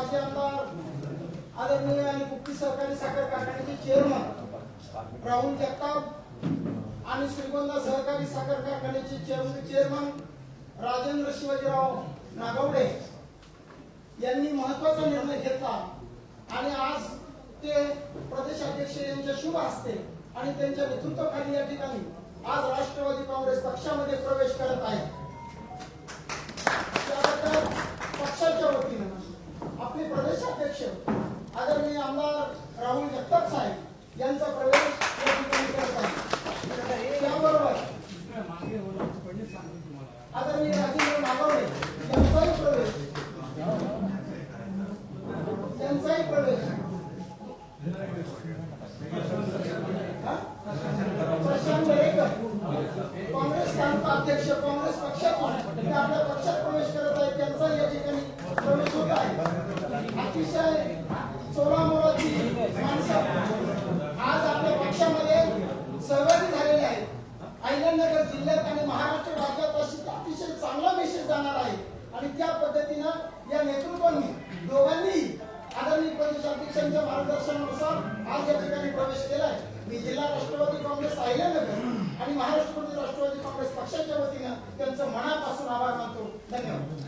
माजी आमदार आदरणीय आणि मुक्ती सहकारी साखर कारखान्याचे चेअरमन राहुल जगताप आणि श्रीगोंदा सहकारी साखर कारखान्याचे चेअरमन राजेंद्र शिवाजीराव नागवडे यांनी महत्त्वाचा निर्णय घेतला. आणि आज ते प्रदेशाध्यक्ष यांच्या शुभ हस्ते आणि त्यांच्या नेतृत्वाखाली या ठिकाणी आज राष्ट्रवादी काँग्रेस पक्षामध्ये प्रवेश करत आहे त्याबद्दल पक्षाच्या वतीनं आपले प्रदेशाध्यक्ष आदरणीय आमदार राहुल जगताप साहेब यांचा प्रवेश या ठिकाणी करत आहे. त्याबरोबर आदरणीय राजेंद्र नागवडे यांचाही प्रवेश. त्यांचाही प्रवेश. प्रशांत दरेकर काँग्रेस तालुका अध्यक्ष काँग्रेस पक्षातून ते आपल्या पक्षात प्रवेश करत आहेत त्यांचा या ठिकाणी अतिशय चोरामोराची माणसं आज आपल्या पक्षामध्ये सहभागी झालेले आहेत अहिल्यानगर जिल्ह्यात आणि महाराष्ट्र राज्यात अशी अतिशय चांगला मेसेज जाणार आहे. आणि त्या पद्धतीनं या नेतृत्वांनी दोघांनी आदरणीय प्रदेशाध्यक्षांच्या मार्गदर्शनानुसार आज या ठिकाणी प्रवेश केलाय. मी जिल्हा राष्ट्रवादी काँग्रेस अहिल्यानगर आणि महाराष्ट्र प्रदेश राष्ट्रवादी काँग्रेस पक्षाच्या वतीनं त्यांचं मनापासून आभार मानतो धन्यवाद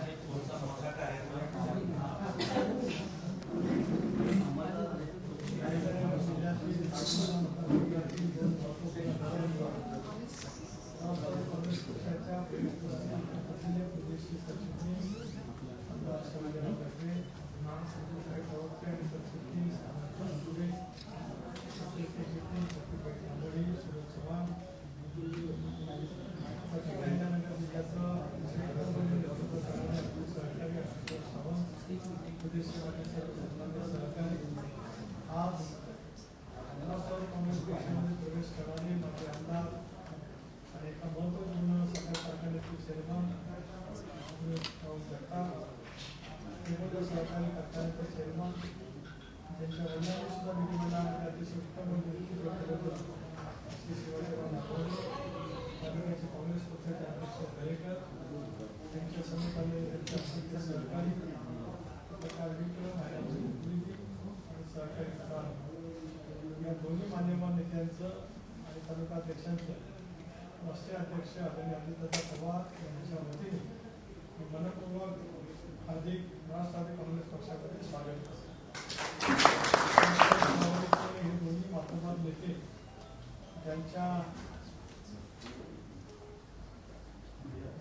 आज राष्ट्रवादी काँग्रेस पक्षामध्ये प्रवेश करणारे माझे आमदार आणि एका महत्त्वपूर्ण सगळ्या कारखान्याचे चेअरमन राहुल जगताप श्रीमंत सहकारी कारखान्याचे चेअरमन त्यांच्या वडिलांनी सुद्धा विधिमंडळामध्ये अतिशय उत्तम नेतृत्व केलं श्री शिवाजीराव नागवडे तालुक्याचे काँग्रेस पक्षाचे अध्यक्ष दरेकर त्यांच्या समेत आलेले त्यांचे असंख्य सहकारी पत्रकार मित्र महिलांची प्रतिनिधी आणि सहकारी करा या दोन्ही मान्यवर नेत्यांचं आणि राष्ट्रीय अध्यक्ष आदरणीय अजितदादा पवार यांच्या वतीने मी मनपूर्वक हार्दिक राष्ट्रवादी काँग्रेस पक्षामध्ये स्वागत करतो हे दोन्ही मातोबार नेते त्यांच्या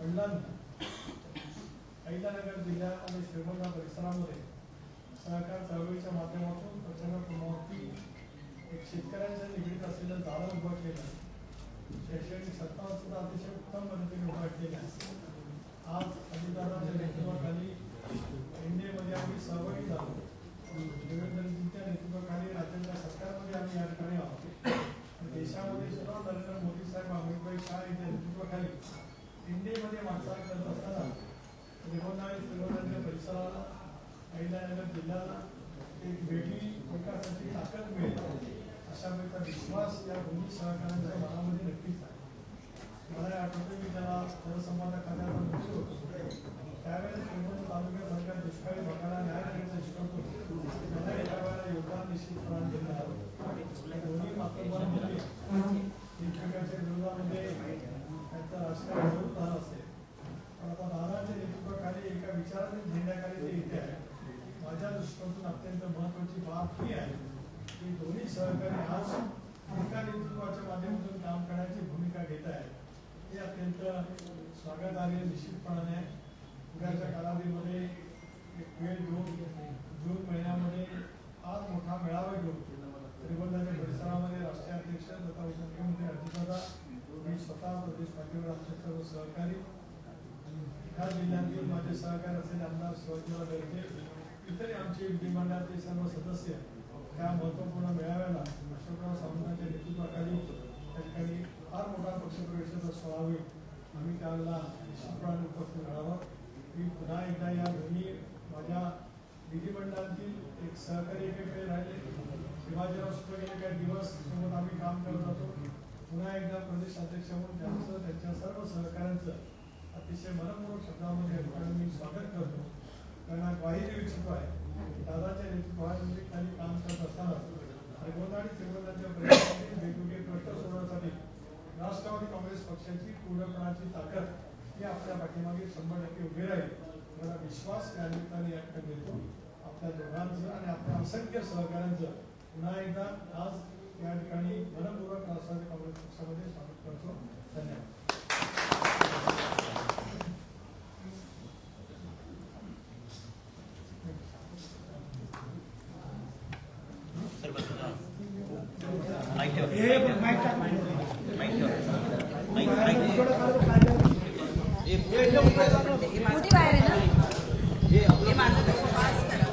वडिलांनी अहिल्यानगर जिल्ह्यात आणि श्रीगोंदा परिसरामध्ये सहकार चळवळीच्या माध्यमातून प्रचंड प्रमाणावरती एक शेतकऱ्यांच्या निगडीत असलेलं जाळं उभं केलं. शैक्षणिक सत्ता सुद्धा अतिशय उत्तम पद्धतीने उभा केल्या आज अजितदादांच्या नेतृत्वाखाली एनडीएमध्ये आम्ही सहभागी झालो. देवेंद्रजींच्या नेतृत्वाखाली राज्याच्या सरकारमध्ये आम्ही या ठिकाणी आहोत. देशामध्ये सुद्धा नरेंद्र मोदी साहेब अमितभाई शाह यांच्या नेतृत्वाखाली एनडीएमध्ये वाटचाल करत असताना श्रीगोंदा आणि परिसराला अहिल्यानगर जिल्ह्याला एक वेगळी विकासाची ताकद मिळेल अशा प्रकारचा विश्वास या दोन्ही सहकार्यांच्या मनामध्ये नक्कीच आहे. मला आठवतं मी त्याला जनसंवाद खात्यावर मुख्य होतो त्यावेळेस श्रीगोंदा तालुक्यासारख्या दुष्काळी भागाला न्याय देण्याचा शिकवतो मला एका वेळेला योगदान निश्चितपणाने दिलं. या दोन्ही मातृभाव नेते एकमेकाच्या विरोधामध्ये त्यांचं राजकारण जरूर झालं असेल पण आता दादाच्या नेतृत्वाखाली एका विचाराने झेंड्याखाली ते इथे आहे माझ्या दृष्टीकोनातून अत्यंत महत्वाची बाब ही आहे की दोन्ही सहकारी आज एका नेतृत्वाच्या माध्यमातून काम करण्याची भूमिका घेत आहेत. हे अत्यंत स्वागतार्ह निश्चितपणाने. उद्याच्या कालावधीमध्ये एक वेळ घेऊन जून महिन्यामध्ये आज मोठा मेळावा घेऊन त्रिबंधाच्या परिसरामध्ये राष्ट्रीय अध्यक्ष तथा उपमुख्यमंत्री अजितदादा मी स्वतः प्रदेश पातळीवर आमचे सर्व सहकारी ह्या जिल्ह्यातील माझे सहकारी असलेले आमदार शिवाजीराव दर्गे इतरही आमचे विधिमंडळाचे सर्व सदस्य त्या महत्त्वपूर्ण मेळाव्याला अशोकराव सावंतांच्या नेतृत्वाखाली त्या ठिकाणी फार मोठा पक्षप्रवेशाचा सोहळा होईल. आम्ही त्यावेळेला निश्चितपणाने उपस्थित राहावं. मी पुन्हा एकदा या दोन्ही माझ्या विधिमंडळातील एक सहकारी एकीकडे राहिले. शिवाजीराव सुद्धा गेले काही दिवस सोबत आम्ही काम करत होतो. पुन्हा एकदा प्रदेश अध्यक्ष म्हणून त्यांचं त्यांच्या सर्व सहकाऱ्यांचं अतिशय मनपूर्वक शब्दामध्ये मी स्वागत करतो. कारण हा ग्वाही देऊ इच्छितो आहे. दादाच्या नेतृत्वाखाली खाली काम करत असताना गोंदाडी श्रीगोंदाच्या प्रयत्नांनी वेगवेगळे प्रश्न सोडवण्यासाठी राष्ट्रवादी काँग्रेस पक्षाची पूर्णपणाची ताकद ही आपल्या पाठीमागे शंभर टक्के उभी राहील. मला विश्वास या निमित्ताने व्यक्त देतो आपल्या दोघांचं आणि आपल्या असंख्य सहकाऱ्यांचं पुन्हा एकदा आज या ठिकाणी मनपूर्वक राष्ट्रवादी काँग्रेस पक्षामध्ये स्वागत करतो. धन्यवाद माईक ठेव माईक ठेव माईक माईक मोठी बाहेर आहे ना हे माझं कसं पास करा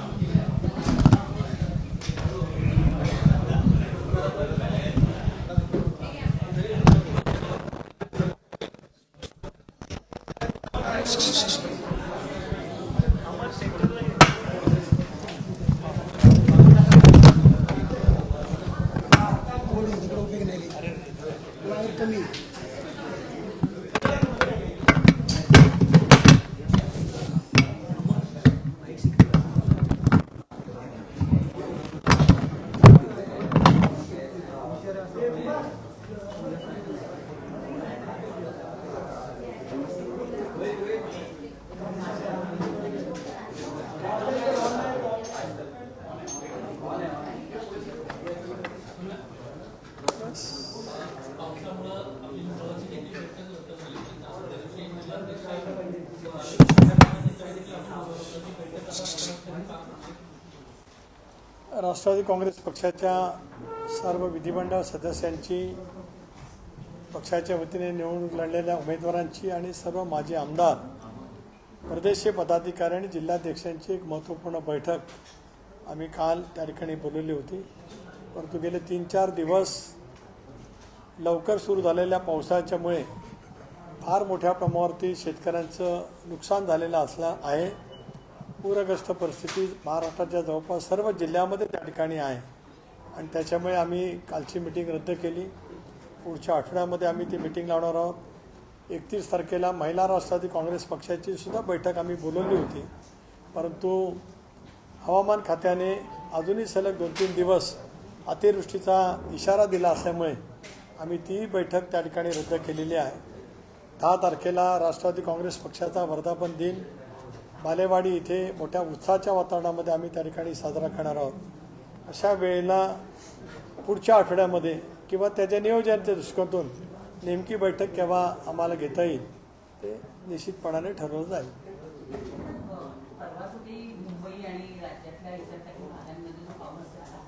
राष्ट्रवादी काँग्रेस पक्षाच्या सर्व विधिमंडळ सदस्यांची पक्षाच्या वतीने निवडणूक लढलेल्या उमेदवारांची आणि सर्व माजी आमदार प्रदेशीय पदाधिकारी आणि जिल्हाध्यक्षांची एक महत्त्वपूर्ण बैठक आम्ही काल त्या ठिकाणी बोलवली होती. परंतु गेले तीन चार दिवस लवकर सुरू झालेल्या पावसाच्यामुळे फार मोठ्या प्रमाणावरती शेतकऱ्यांचं नुकसान झालेलं असलं आहे. पूरग्रस्त परिस्थिती महाराष्ट्राच्या जवळपास सर्व जिल्ह्यामध्ये त्या ठिकाणी आहे. आणि त्याच्यामुळे आम्ही कालची मिटिंग रद्द केली. पुढच्या आठवड्यामध्ये आम्ही ती मिटिंग लावणार आहोत. एकतीस तारखेला महिला राष्ट्रवादी काँग्रेस पक्षाची सुद्धा बैठक आम्ही बोलवली होती. परंतु हवामान खात्याने अजूनही सलग दोन तीन दिवस अतिवृष्टीचा इशारा दिला असल्यामुळे आम्ही ती बैठक त्या ठिकाणी रद्द केलेली आहे. दहा तारखेला राष्ट्रवादी काँग्रेस पक्षाचा वर्धापन दिन. बालेवाडी इथे मोठ्या उत्साहाच्या वातावरणामध्ये आम्ही त्या ठिकाणी साजरा करणार आहोत. अशा वेळेला पुढच्या आठवड्यामध्ये किंवा त्याच्या नियोजनाच्या दृष्टिकोनातून नेमकी बैठक केव्हा आम्हाला घेता येईल ते निश्चितपणाने ठरवलं जाईल परवाच होती मुंबई आणि राज्यातल्या इतर काही भागांमध्ये जो पाऊस झाला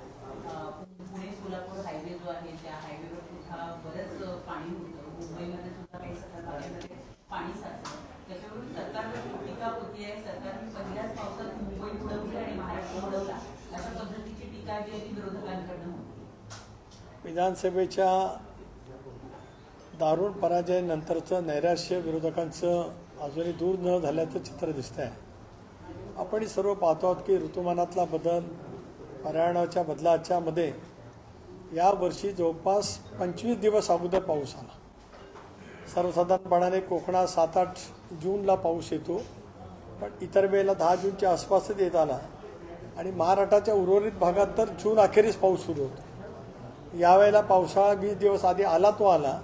अं, पुणे सोलापूर हायवे जो आहे त्या हायवेवर सुद्धा बरंच पाणी होतं मुंबईमध्ये सुद्धा काही सगळ्या भागांमध्ये पाणी साचलं त्याच्यावरून सरकारवर टीका होती आहे सरकारने पहिल्याच पावसात मुंबई बुडवली आणि महाराष्ट्र बुडवला अशा पद्धतीची टीका जी आहे ती विरोधकांकडनं होती विधानसभेच्या दारुण पराजयानंतरचं नैराश्य विरोधकांचं अजूनही दूर न झाल्याचं चित्र दिसतंय. आपण सर्व पाहतो आहोत की ऋतुमानातला बदल पर्यावरणाच्या बदलाच्या मध्ये यावर्षी जवळपास पंचवीस दिवस अगोदर पाऊस आला. सर्वसाधारणपणाने कोकणात सात आठ जूनला पाऊस येतो पण इतर वेळेला दहा जूनच्या आसपासच येत आला. आणि महाराष्ट्राच्या उर्वरित भागात तर जून अखेरीस पाऊस सुरू होतो. यावेळेला पावसाळा वीस दिवस आधी आला तो आला.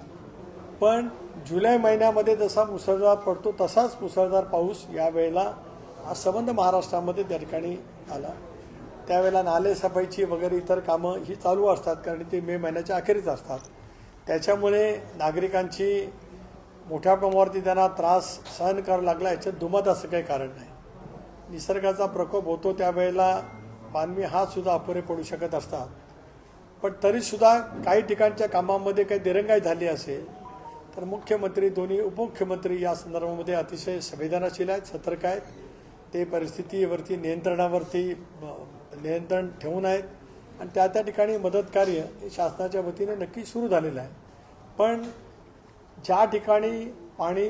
पण जुलै महिन्यामध्ये जसा मुसळधार पडतो तसाच मुसळधार पाऊस यावेळेला संबंध महाराष्ट्रामध्ये त्या ठिकाणी आला. त्यावेळेला नाले सफाईची वगैरे इतर कामं ही चालू असतात कारण ते मे महिन्याच्या अखेरीच असतात. त्याच्यामुळे नागरिकांची मोठ्या प्रमाणावरती त्यांना त्रास सहन करावा लागला याच्यात दुमत असं काही कारण नाही. निसर्गाचा प्रकोप होतो त्यावेळेला मानवी हातसुद्धा अपुरे पडू शकत असतात. पण तरीसुद्धा काही ठिकाणच्या कामामध्ये काही दिरंगाई झाली असेल तर मुख्यमंत्री दोन्ही उपमुख्यमंत्री या संदर्भामध्ये अतिशय संवेदनाशील आहेत सतर्क आहेत. ते परिस्थितीवरती नियंत्रणावरती नियंत्रण ठेवून आहेत. आणि त्या त्या ठिकाणी मदत कार्य हे शासनाच्या वतीने नक्की सुरू झालेलं आहे. पण ज्या ठिकाणी पाणी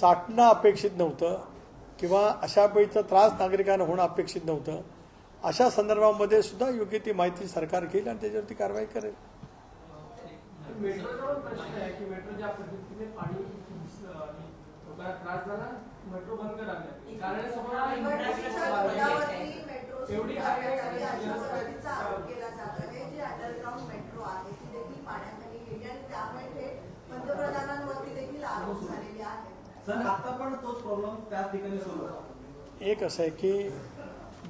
साठणं अपेक्षित नव्हतं किंवा अशा वेळीचा त्रास नागरिकांना होणं अपेक्षित नव्हतं अशा संदर्भामध्ये सुद्धा योग्य ती माहिती सरकार घेईल आणि त्याच्यावरती कारवाई करेल. मेट्रोचा पण प्रश्न आहे की मेट्रो ज्या पद्धतीने पाणी अं, लोकांना त्रास झाला मेट्रो बंद लागल्या कारण समोर निवडणुकीच्या तोंडावरती मेट्रो सुरू एवढी करण्यात आली काय- अशा पद्धतीचा आरोप केला जात आहे. जी अंडरग्राऊंड मेट्रो आहे ती देखील पाण्याखाली गेली आणि त्यामुळे थेट पंतप्रधानांवरती देखील आरोप झालेले आहेत. सर आता पण तोच प्रॉब्लेम त्याच ठिकाणी सुरू आहे. एक असं आहे की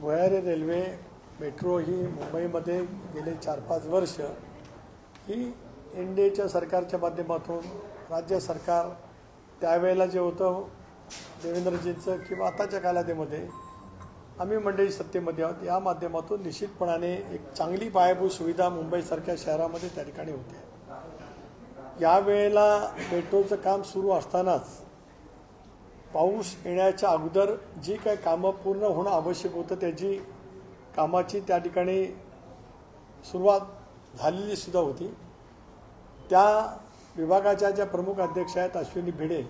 भुयारी रेल्वे मेट्रो ही मुंबईमध्ये गेले चार पाच वर्ष ही एन डी एच्या सरकारच्या माध्यमातून राज्य सरकार त्यावेळेला जे होतं देवेंद्रजींचं किंवा आताच्या कालावधीमध्ये आम्ही मंडळी सत्तेमध्ये आहोत या माध्यमातून निश्चितपणाने एक चांगली पायाभूत सुविधा मुंबईसारख्या शहरामध्ये त्या ठिकाणी होते. यावेळेला मेट्रोचं काम सुरू असतानाच पाऊस येण्याच्या अगोदर जी काय कामं पूर्ण होणं आवश्यक होतं त्याची कामाची त्या ठिकाणी सुरुवात झालेली सुद्धा होती. त्या विभागाच्या ज्या प्रमुख अध्यक्ष आहेत अश्विनी भिडे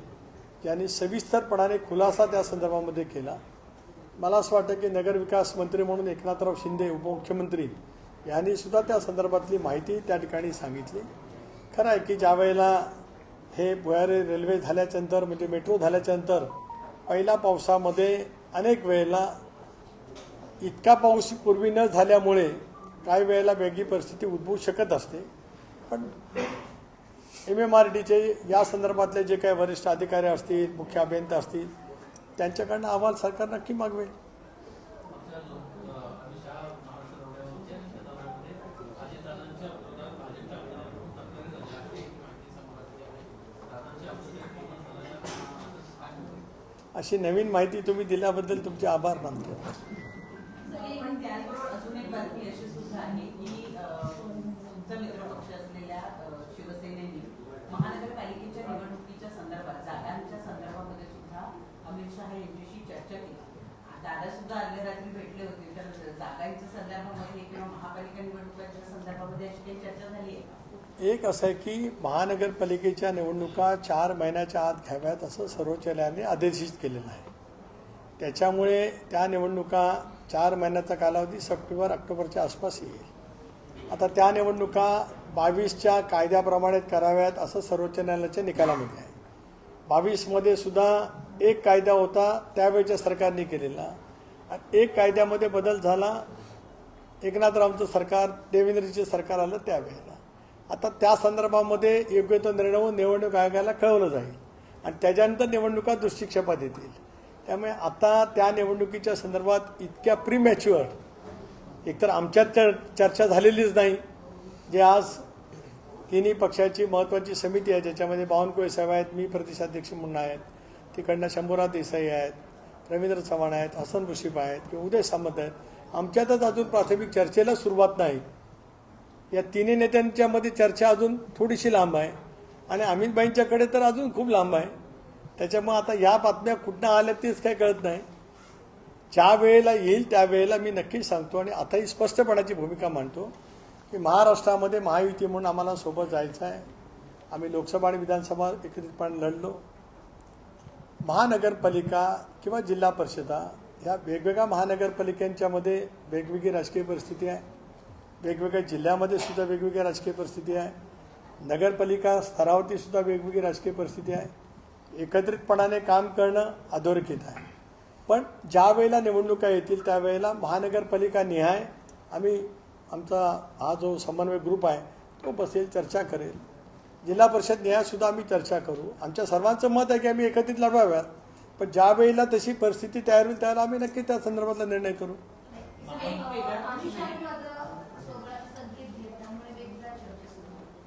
यांनी सविस्तरपणाने खुलासा त्या संदर्भामध्ये केला. मला असं वाटतं की नगरविकास मंत्री म्हणून एकनाथराव शिंदे उपमुख्यमंत्री यांनी सुद्धा त्या संदर्भातली माहिती त्या ठिकाणी सांगितली. खरं आहे की ज्या वेळेला हे भुयारी रेल्वे झाल्याच्यानंतर म्हणजे मेट्रो झाल्याच्यानंतर पहिल्या पावसामध्ये अनेक वेळेला इतका पाऊस पूर्वी न झाल्यामुळे काही वेळेला वेगळी परिस्थिती उद्भवू शकत असते. पण एम एम आर डीचे या संदर्भातले जे काही वरिष्ठ अधिकारी असतील मुख्य अभियंता असतील त्यांच्याकडनं अहवाल सरकार नक्की मागवेल. अशी नवीन माहिती तुम्ही दिल्याबद्दल तुमचे आभार मानतो. पण अजून एक बातमी अशी सुद्धा आहे की अं, मित्रपक्ष असलेल्या अं, शिवसेनेने महानगरपालिकेच्या निवडणुकीच्या संदर्भात जागांच्या संदर्भामध्ये सुद्धा अमित शहा यांच्याशी चर्चा केली. दादा सुद्धा अर्ध्या रात्री भेटले होते तर जागांच्या संदर्भामध्ये किंवा महापालिका निवडणुकांच्या संदर्भामध्ये अशी काही चर्चा झाली आहे एक असं आहे की महानगरपालिकेच्या निवडणुका चार महिन्याच्या आत घ्याव्यात असं सर्वोच्च न्यायालयाने आदेशित केलेलं आहे. त्याच्यामुळे त्या निवडणुका चार महिन्याचा कालावधी सप्टेंबर ऑक्टोबरच्या आसपास येईल. आता त्या निवडणुका बावीसच्या कायद्याप्रमाणे कराव्यात असं सर्वोच्च न्यायालयाच्या निकालामध्ये आहे. बावीसमध्ये सुद्धा एक कायदा होता त्यावेळच्या सरकारने केलेला. आणि एक कायद्यामध्ये बदल झाला. एकनाथरावचं सरकार देवेंद्रजीचं सरकार आलं त्यावेळेला. आता त्या संदर्भामध्ये योग्य तो निर्णय होऊन निवडणूक आयोगाला कळवलं जाईल. आणि त्याच्यानंतर निवडणुका दृष्टिक्षेपात येतील. त्यामुळे आता त्या निवडणुकीच्या संदर्भात इतक्या प्रीमॅच्युअर एकतर आमच्यात चर चर्चा झालेलीच नाही जे आज तिन्ही पक्षाची महत्त्वाची समिती आहे ज्याच्यामध्ये बावनकुळे साहेब आहेत मी प्रदेशाध्यक्ष म्हणून आहेत तिकडनं शंभूराज देसाई आहेत रवींद्र चव्हाण आहेत हसन मुशीफ आहेत किंवा उदय सामंत आहेत. आमच्यातच अजून प्राथमिक चर्चेला सुरुवात नाही. या तिन्ही नेत्यांच्यामध्ये चर्चा अजून थोडीशी लांब आहे. आणि अमितबाईंच्याकडे तर अजून खूप लांब आहे. त्याच्यामुळे आता या बातम्या कुठनं आल्या तेच काही कळत नाही. ज्या वेळेला येईल त्यावेळेला मी नक्कीच सांगतो आणि आताही स्पष्टपणाची भूमिका मांडतो की महाराष्ट्रामध्ये महायुती म्हणून आम्हाला सोबत जायचं आहे. आम्ही लोकसभा आणि विधानसभा एकत्रितपणे लढलो. महानगरपालिका किंवा जिल्हा परिषदा ह्या वेगवेगळ्या महानगरपालिकांच्यामध्ये वेगवेगळी राजकीय परिस्थिती आहे. वेगवेगळ्या जिल्ह्यामध्ये सुद्धा वेगवेगळी राजकीय परिस्थिती आहे नगरपालिका स्तरावरती सुद्धा वेगवेगळी राजकीय परिस्थिती आहे एकत्रितपणाने काम करणं अधोरेखित आहे पण ज्या वेळेला निवडणुका येतील त्यावेळेला महानगरपालिका निहाय आम्ही आमचा हा जो समन्वय ग्रुप आहे तो बसेल चर्चा करेल जिल्हा परिषद निहायसुद्धा आम्ही चर्चा करू आमच्या सर्वांचं मत आहे की आम्ही एकत्रित लढवाव्यात पण ज्या वेळेला तशी परिस्थिती तयार होईल त्यावेळेला आम्ही नक्की त्या संदर्भातला निर्णय करू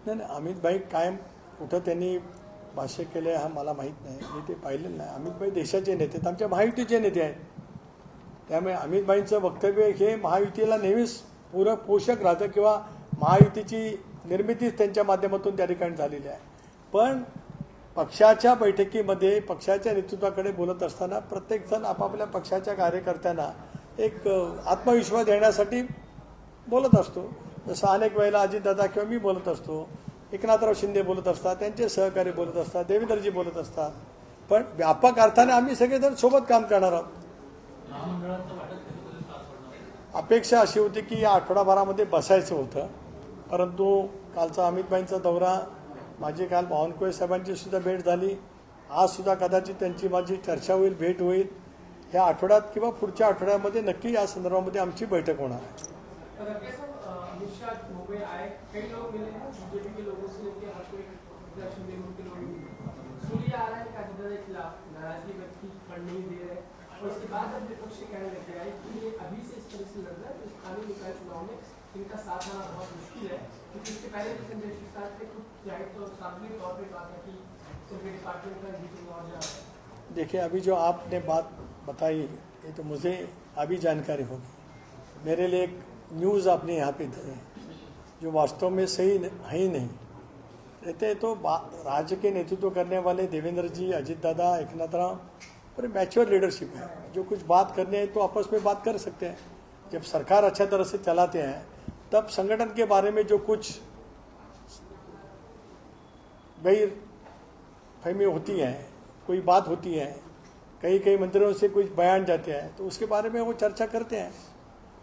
नाही नाही अमितभाई कायम कुठं त्यांनी भाष्य केले हा मला माहीत नाही. मी ते पाहिलेलं नाही. अमितभाई देशाचे नेते आहेत. आमच्या महायुतीचे नेते आहेत. त्यामुळे अमितभाईंचं वक्तव्य हे महायुतीला नेहमीच पूरक पोषक राहतं किंवा महायुतीची निर्मितीच त्यांच्या माध्यमातून त्या ठिकाणी झालेली आहे. पण पक्षाच्या बैठकीमध्ये पक्षाच्या नेतृत्वाकडे बोलत असताना प्रत्येकजण आपापल्या पक्षाच्या कार्यकर्त्यांना एक आत्मविश्वास देण्यासाठी बोलत असतो. जसं अनेक वेळेला अजितदादा किंवा मी बोलत असतो एकनाथराव शिंदे बोलत असतात त्यांचे सहकारी बोलत असतात देवेंद्रजी बोलत असतात. पण व्यापक अर्थाने आम्ही सगळेजण सोबत काम करणार आहोत. अपेक्षा अशी होती की या आठवडाभरामध्ये बसायचं होतं. परंतु कालचा अमितबाईंचा दौरा माझी काल बावनकुळे साहेबांची सुद्धा भेट झाली. आज सुद्धा कदाचित त्यांची माझी चर्चा होईल भेट होईल. ह्या आठवड्यात किंवा पुढच्या आठवड्यामध्ये नक्की या संदर्भामध्ये आमची बैठक होणार आहे. कैसा अमित मुंबई आए कई लोग मिले हैं बीजेपी के लोगों से लेके हर कोई दर्शन देने के लोग सूर्य आ रहा है काजल के खिलाफ नाराज़गी व्यक्त की फंड नहीं दे रहे। और उसके बाद अब विपक्ष कहने लग गया है कि ये अभी से इस तरह से लड़ना है तो स्थानीय निकाय चुनाव में इनका साथ आना बहुत मुश्किल है। क्योंकि इसके पहले भी संजय प्रसाद ने कुछ ज़ाहिर तो सार्वजनिक तौर पर कहा था कि उनके डिपार्टमेंट का मीटिंग और जा रहा है। देखिए, अभी जो आपने बात बताई, ये तो मुझे अभी जानकारी होगी। मेरे लिए एक न्यूज़ आपने यहाँ पे दी है, जो वास्तव में सही है ही नहीं। रहते तो राज्य के नेतृत्व करने वाले देवेंद्र जी, अजीत दादा, एकनाथ राम और मैच्योर लीडरशिप है। जो कुछ बात करने हैं तो आपस में बात कर सकते हैं। जब सरकार अच्छा तरह से चलाते हैं, तब संगठन के बारे में जो कुछ गैर फहमी होती हैं, कोई बात होती है कई कई मंत्रियों से कुछ बयान जाते हैं तो उसके बारे में वो चर्चा करते हैं।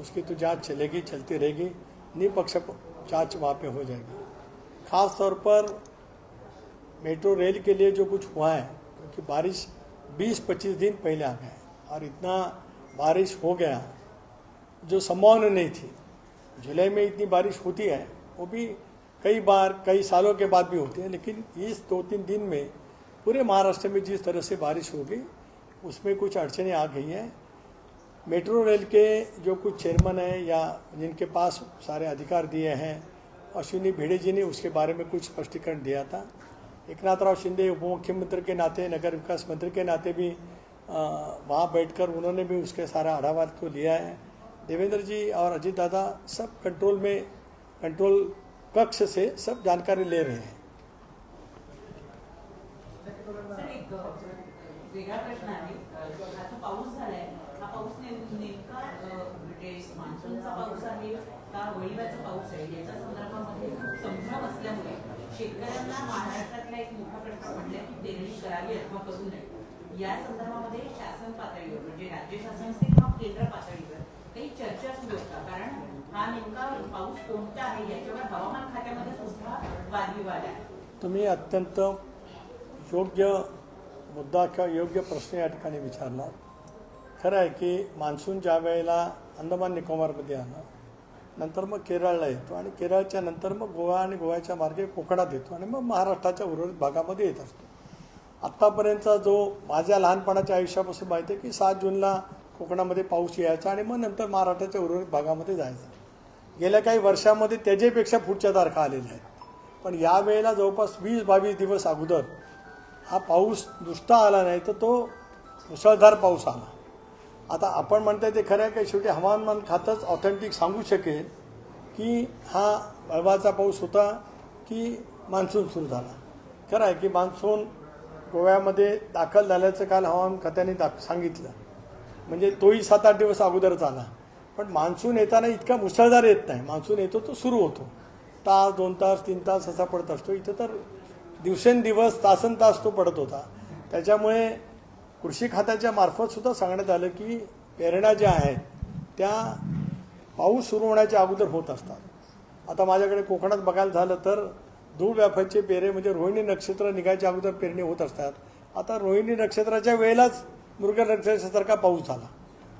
उसकी तो जाँच चलेगी, चलती रहेगी। निपक्ष जाँच वहाँ पे हो जाएगी। खास तौर पर मेट्रो रेल के लिए जो कुछ हुआ है, क्योंकि बारिश 20-25 दिन पहले आ गया और इतना बारिश हो गया, जो संभावना नहीं थी। जुलाई में इतनी बारिश होती है, वो भी कई बार, कई सालों के बाद भी होती है, लेकिन इस दो तीन दिन में पूरे महाराष्ट्र में जिस तरह से बारिश हो गई, उसमें कुछ अड़चने आ गई हैं। मेट्रो रेल के जो कुछ चेयरमैन हैं या जिनके पास सारे अधिकार दिए हैं, अश्विनी भिड़े जी ने उसके बारे में कुछ स्पष्टीकरण दिया था। एकनाथराव शिंदे उप मुख्यमंत्री के नाते, नगर विकास मंत्री के नाते भी वहाँ बैठकर उन्होंने भी उसके सारा आढ़ावा को लिया है। देवेंद्र जी और अजीत दादा सब कंट्रोल में, कंट्रोल कक्ष से सब जानकारी ले रहे हैं। एक प्रश्न महाराष्ट्रातला एक मोठा प्रश्न म्हणजे की पेरणी करावी अथवा करू नये या संदर्भामध्ये शासन पातळीवर म्हणजे राज्य शासन असेल किंवा केंद्र पातळीवर काही चर्चा सुरू असतात कारण हा नेमका पाऊस कोणता आहे याच्यावर हवामान खात्यामध्ये सुद्धा वादविवाद आहे. तुम्ही अत्यंत योग्य मुद्दा किंवा योग्य प्रश्न या ठिकाणी विचारला. खरं आहे की मान्सून ज्या वेळेला अंदमान निकोबारमध्ये आला नंतर मग केरळला येतो आणि केरळच्या नंतर मग गोवा आणि गोव्याच्या मार्गे कोकणात येतो आणि मग महाराष्ट्राच्या उर्वरित भागामध्ये येत असतो. आत्तापर्यंतचा जो माझ्या लहानपणाच्या आयुष्यापासून माहिती आहे की सात जूनला कोकणामध्ये पाऊस यायचा आणि मग नंतर महाराष्ट्राच्या उर्वरित भागामध्ये जायचा. गेल्या काही वर्षामध्ये त्याच्यापेक्षा पुढच्या तारखा आलेल्या आहेत. पण या वेळेला जवळपास वीस बावीस दिवस अगोदर हा पाऊस नुसता आला नाही तर तो मुसळधार पाऊस आला. आता आपण म्हणताय ते खरं आहे की? शेवटी हवामान खातंच ऑथेंटिक सांगू शकेल की हा बळवाचा पाऊस होता की मान्सून सुरू झाला. खरं आहे की मान्सून गोव्यामध्ये दाखल झाल्याचं काल हवामान खात्याने दाख सांगितलं. म्हणजे तोही सात आठ दिवस अगोदरच आला. पण मान्सून येताना इतका मुसळधार येत नाही. मान्सून येतो तो सुरू होतो. तास दोन तास तीन तास असा पडत असतो. इथं तर दिवसेंदिवस तासन तास तो पडत होता. त्याच्यामुळे कृषी खात्याच्या मार्फत सुद्धा सांगण्यात आलं की पेरण्या ज्या आहेत त्या पाऊस सुरू होण्याच्या अगोदर होत असतात. आता माझ्याकडे कोकणात बघायला झालं तर धूळ व्यापाचे पेरे म्हणजे रोहिणी नक्षत्र निघायच्या अगोदर पेरणी होत असतात. आता रोहिणी नक्षत्राच्या वेळेलाच मृग नक्षत्रासारखा पाऊस झाला.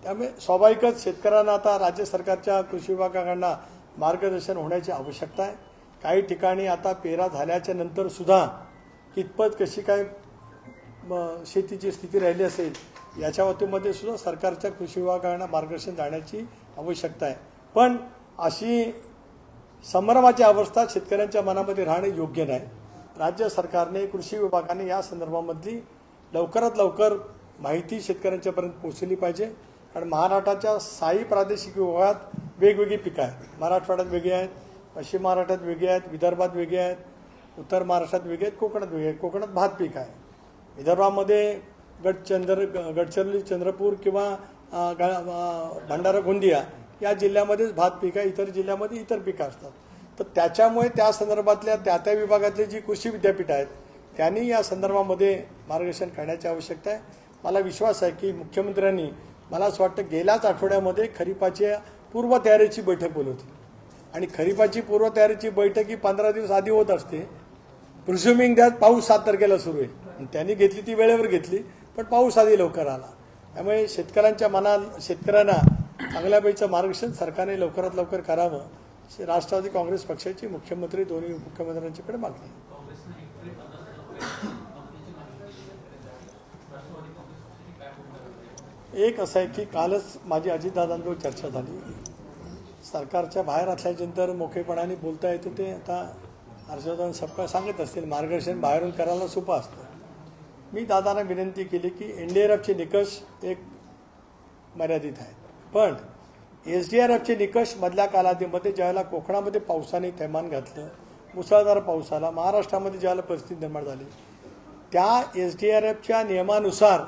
त्यामुळे स्वाभाविकच शेतकऱ्यांना आता राज्य सरकारच्या कृषी विभागाकडनं मार्गदर्शन होण्याची आवश्यकता आहे. काही ठिकाणी आता पेरा झाल्याच्यानंतर सुद्धा कितपत कशी काय शेतीची स्थिती राहिली असेल याच्या बाबतीमध्ये सुद्धा सरकारच्या कृषी विभागांना मार्गदर्शन जाण्याची आवश्यकता आहे. पण अशी संभ्रमाची अवस्था शेतकऱ्यांच्या मनामध्ये राहणे योग्य नाही. राज्य सरकारने कृषी विभागाने या संदर्भामधली लवकरात लवकर माहिती शेतकऱ्यांच्यापर्यंत पोहोचली पाहिजे. कारण महाराष्ट्राच्या साई प्रादेशिक विभागात वेगवेगळी पिकं आहेत. मराठवाड्यात वेगळी आहेत पश्चिम महाराष्ट्रात वेगळी आहेत विदर्भात वेगळी आहेत उत्तर महाराष्ट्रात वेगळी आहेत कोकणात वेगळी आहेत कोकणात भात पीक आहे. विदर्भामध्ये गडचंद्र गडचिरोली चंद्रपूर किंवा भंडारा गोंदिया या जिल्ह्यामध्येच भात पिकं आहे इतर जिल्ह्यामध्ये इतर पिकं असतात. तर त्याच्यामुळे त्या संदर्भातल्या त्या त्या विभागातले जी कृषी विद्यापीठ आहेत त्यांनी या संदर्भामध्ये मार्गदर्शन करण्याची आवश्यकता आहे. मला विश्वास आहे की मुख्यमंत्र्यांनी मला असं वाटतं गेल्याच आठवड्यामध्ये खरीपाच्या पूर्वतयारीची बैठक बोलवली आणि खरीपाची पूर्वतयारीची बैठक ही पंधरा दिवस आधी होत असते. प्रिझ्युमिंग द्यात पाऊस सात तारखेला सुरू आहे. त्यांनी घेतली ती वेळेवर घेतली पण पाऊस आधी लवकर आला. त्यामुळे शेतकऱ्यांच्या मनात शेतकऱ्यांना चांगल्यापैकीचं मार्गदर्शन सरकारने लवकरात लवकर करावं राष्ट्रवादी काँग्रेस पक्षाची मुख्यमंत्री दोन्ही मुख्यमंत्र्यांच्याकडे मागणी एक असं आहे की कालच माझी अजितदादांबरोबर चर्चा झाली. सरकारच्या बाहेर असल्यानंतर मोकळेपणाने बोलता येतं ते आता हर्षवर्धन सबका सांगत असतील मार्गदर्शन बाहेरून करायला सोपं असतं. मी दादांना विनंती केली की एन डी आर एफचे निकष एक मर्यादित आहेत. पण एस डी आर एफचे निकष मधल्या कालावधीमध्ये ज्यावेळेला कोकणामध्ये पावसाने थैमान घातलं मुसळधार पाऊस आला महाराष्ट्रामध्ये ज्यावेळेला परिस्थिती निर्माण झाली त्या एस डी आर एफच्या नियमानुसार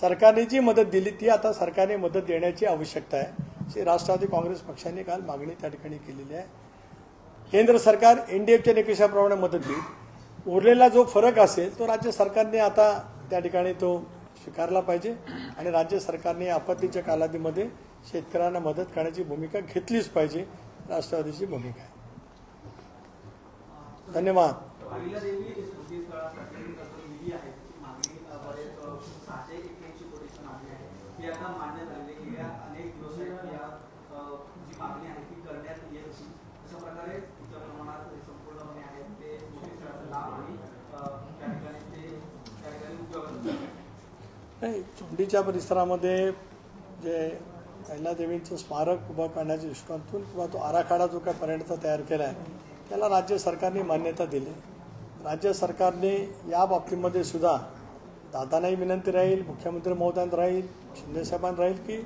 सरकारने जी मदत दिली ती आता सरकारने मदत देण्याची आवश्यकता आहे. राष्ट्रवादी काँग्रेस पक्षाने काल मागणी त्या ठिकाणी केलेली आहे. केंद्र सरकार एन डी एफच्या निकषाप्रमाणे मदत देईल. उरलेला जो फरक असेल तो राज्य सरकारने आता त्या ठिकाणी तो स्वीकारला पाहिजे आणि राज्य सरकारने आपत्तीच्या कालावधीमध्ये शेतकऱ्यांना मदत करण्याची भूमिका घेतलीच पाहिजे. राष्ट्रवादीची भूमिका आहे. धन्यवाद. अहिल्यादेवी स्मृती स्थळासाठी असं निधी आहे ती मागणी अ, बरेच अ, सहाशे एक्क्याऐंशी कोटीची मागणी आहे ती आता मान्य झालेली आहे गेल्या अनेक दिवस आहेत या अ, जी मागणी आहे ती करण्यात येत अशी अशा प्रकारे उच्च प्रमाणात हे संपूर्णपणे आहे ते स्मृती स्थळाचा लाभ आणि अ, त्या ठिकाणी ते त्या ठिकाणी उपयोग होतो. नाही. चोंडीच्या परिसरामध्ये जे अहिल्यादेवींचं स्मारक उभं करण्याच्या दृष्टिकोनातून किंवा तो आराखडा जो काय पर्यंत तयार केला आहे त्याला राज्य सरकारने मान्यता दिली. राज्य सरकारने या बाबतीमध्ये सुद्धा दादांनाही विनंती राहील मुख्यमंत्री महोदयांना राहील शिंदेसाहेबांना राहील की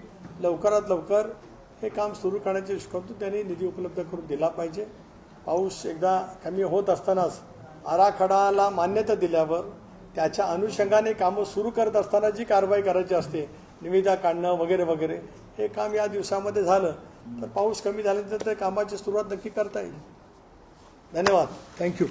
लवकरात लवकर हे काम सुरू करण्याच्या दृष्टिकोनातून त्यांनी निधी उपलब्ध करून दिला पाहिजे. पाऊस एकदा कमी होत असतानाच आराखडाला मान्यता दिल्यावर त्याच्या अनुषंगाने कामं सुरू करत असताना जी कारवाई करायची असते निविदा काढणं वगैरे वगैरे हे काम या दिवसामध्ये झालं. तर पाऊस कमी झाल्यानंतर त्या कामाची सुरुवात नक्की करता येईल. धन्यवाद. थँक्यू